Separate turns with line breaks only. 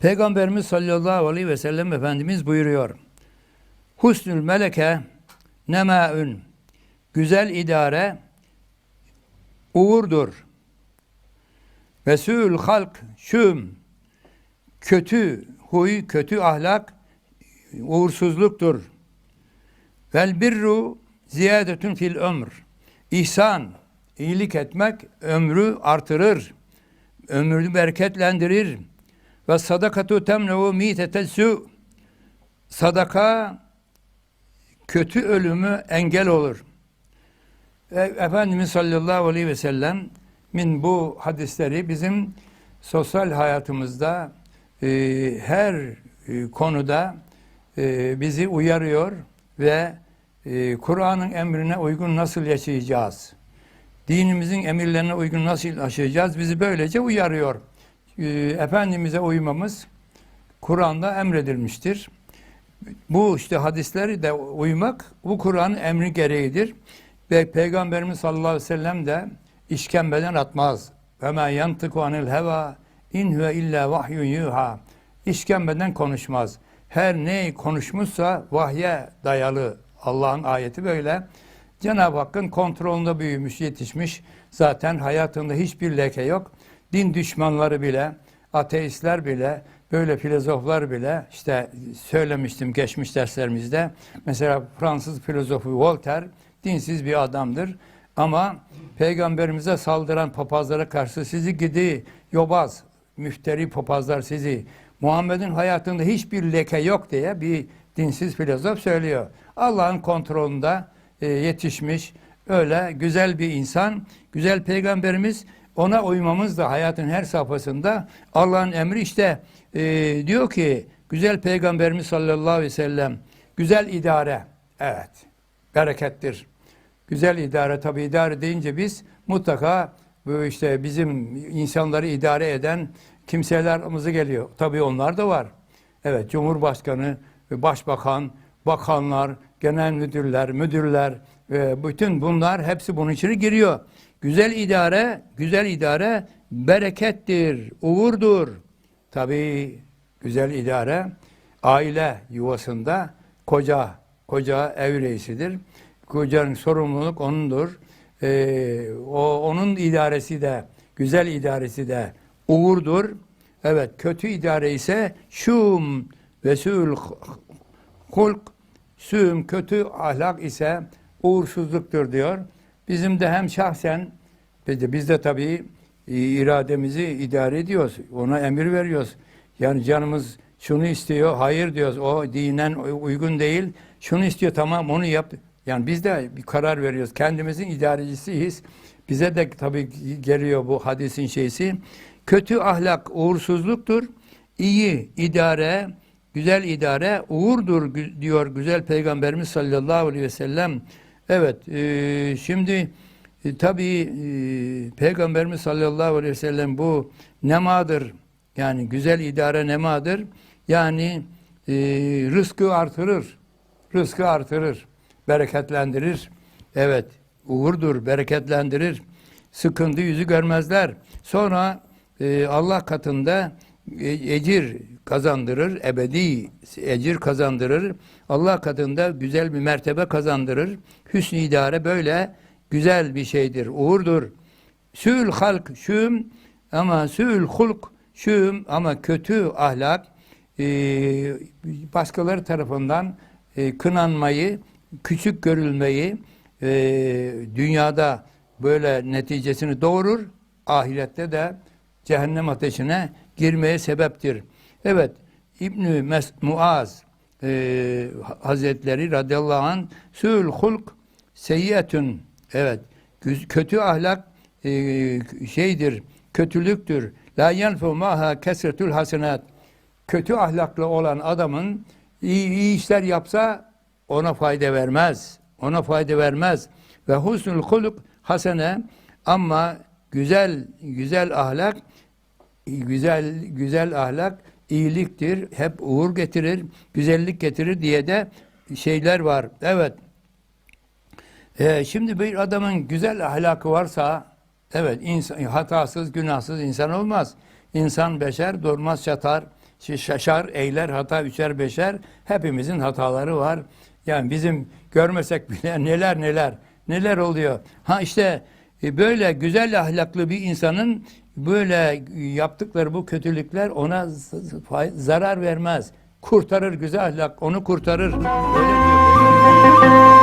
Peygamberimiz sallallahu aleyhi ve sellem Efendimiz buyuruyor. Husnül meleke nemaün. Güzel idare uğurdur. Ve su'ül halk şüm. Kötü huy, kötü ahlak uğursuzluktur. Vel birru ziyadetun fil ömr. İhsan, iyilik etmek ömrü artırır. Ömrünü bereketlendirir. Ve sadakatu temnevu mitetel su. Sadaka kötü ölümü engel olur. E, Efendimiz sallallahu aleyhi ve sellem min bu hadisleri bizim sosyal hayatımızda e, her e, konuda e, bizi uyarıyor ve e, Kur'an'ın emrine uygun nasıl yaşayacağız? Dinimizin emirlerine uygun nasıl yaşayacağız? Bizi böylece uyarıyor. E, Efendimiz'e uymamız Kur'an'da emredilmiştir. Bu işte hadisleri de uymak bu Kur'an'ın emri gereğidir. Ve Peygamberimiz sallallahu aleyhi ve sellem de işkembeden atmaz. Ve men yantıku anil heva in huve illa vahyun yuha. İşkembeden konuşmaz. Her ne konuşmuşsa vahye dayalı. Allah'ın ayeti böyle. Cenab-ı Hakk'ın kontrolünde büyümüş, yetişmiş. Zaten hayatında hiçbir leke yok. Din düşmanları bile, ateistler bile, böyle filozoflar bile işte söylemiştim geçmiş derslerimizde. Mesela Fransız filozofu Voltaire dinsiz bir adamdır. Ama peygamberimize saldıran papazlara karşı sizi gidi yobaz, müfteri papazlar sizi Muhammed'in hayatında hiçbir leke yok diye bir dinsiz filozof söylüyor. Allah'ın kontrolünde e, yetişmiş öyle güzel bir insan, güzel peygamberimiz ona uymamız da hayatın her safhasında Allah'ın emri işte e, diyor ki güzel peygamberimiz sallallahu aleyhi ve sellem güzel idare evet berekettir. Güzel idare tabi idare deyince biz mutlaka bu işte bizim insanları idare eden kimselerimize geliyor. Tabi onlar da var. Evet Cumhurbaşkanı, Başbakan, bakanlar, genel müdürler, müdürler ve bütün bunlar hepsi bunun içine giriyor. Güzel idare, güzel idare berekettir, uğurdur. Tabii güzel idare aile yuvasında koca, koca ev reisidir. Kocanın sorumluluk onundur. Ee, o onun idaresi de, güzel idaresi de uğurdur. Evet, kötü idare ise şum ve sül hulk, süm kötü ahlak ise uğursuzluktur diyor. Bizim de hem şahsen biz de, tabii irademizi idare ediyoruz. Ona emir veriyoruz. Yani canımız şunu istiyor, hayır diyoruz. O dinen uygun değil. Şunu istiyor, tamam onu yap. Yani biz de bir karar veriyoruz. Kendimizin idarecisiyiz. Bize de tabii geliyor bu hadisin şeysi. Kötü ahlak uğursuzluktur. İyi idare, güzel idare uğurdur diyor güzel Peygamberimiz sallallahu aleyhi ve sellem. Evet, e, şimdi e, tabii e, Peygamberimiz sallallahu aleyhi ve sellem bu nemadır. Yani güzel idare nemadır. Yani e, rızkı artırır. Rızkı artırır. Bereketlendirir. Evet, uğurdur, bereketlendirir. Sıkıntı yüzü görmezler. Sonra e, Allah katında ecir kazandırır, ebedi ecir kazandırır. Allah katında güzel bir mertebe kazandırır. Hüsnü idare böyle güzel bir şeydir, uğurdur. Sül halk şüm ama sül hulk şüm ama kötü ahlak e, başkaları tarafından e, kınanmayı, küçük görülmeyi e, dünyada böyle neticesini doğurur. Ahirette de cehennem ateşine girmeye sebeptir. Evet, İbn-i Muaz e, Hazretleri radıyallahu anh sül hulk seyyetün evet kötü ahlak e, şeydir, kötülüktür. La yenfu maha kesretül hasenat. Kötü ahlaklı olan adamın iyi, iyi işler yapsa ona fayda vermez. Ona fayda vermez. Ve husnul huluk hasene ama güzel güzel ahlak güzel güzel ahlak iyiliktir. Hep uğur getirir, güzellik getirir diye de şeyler var. Evet. Ee, şimdi bir adamın güzel ahlakı varsa evet insan, hatasız, günahsız insan olmaz. İnsan beşer durmaz çatar. şaşar, eyler, hata üçer beşer. Hepimizin hataları var. Yani bizim görmesek bile neler neler neler oluyor. Ha işte e, böyle güzel ahlaklı bir insanın böyle yaptıkları bu kötülükler ona zarar vermez. Kurtarır güzel ahlak, onu kurtarır. Öyle diyor.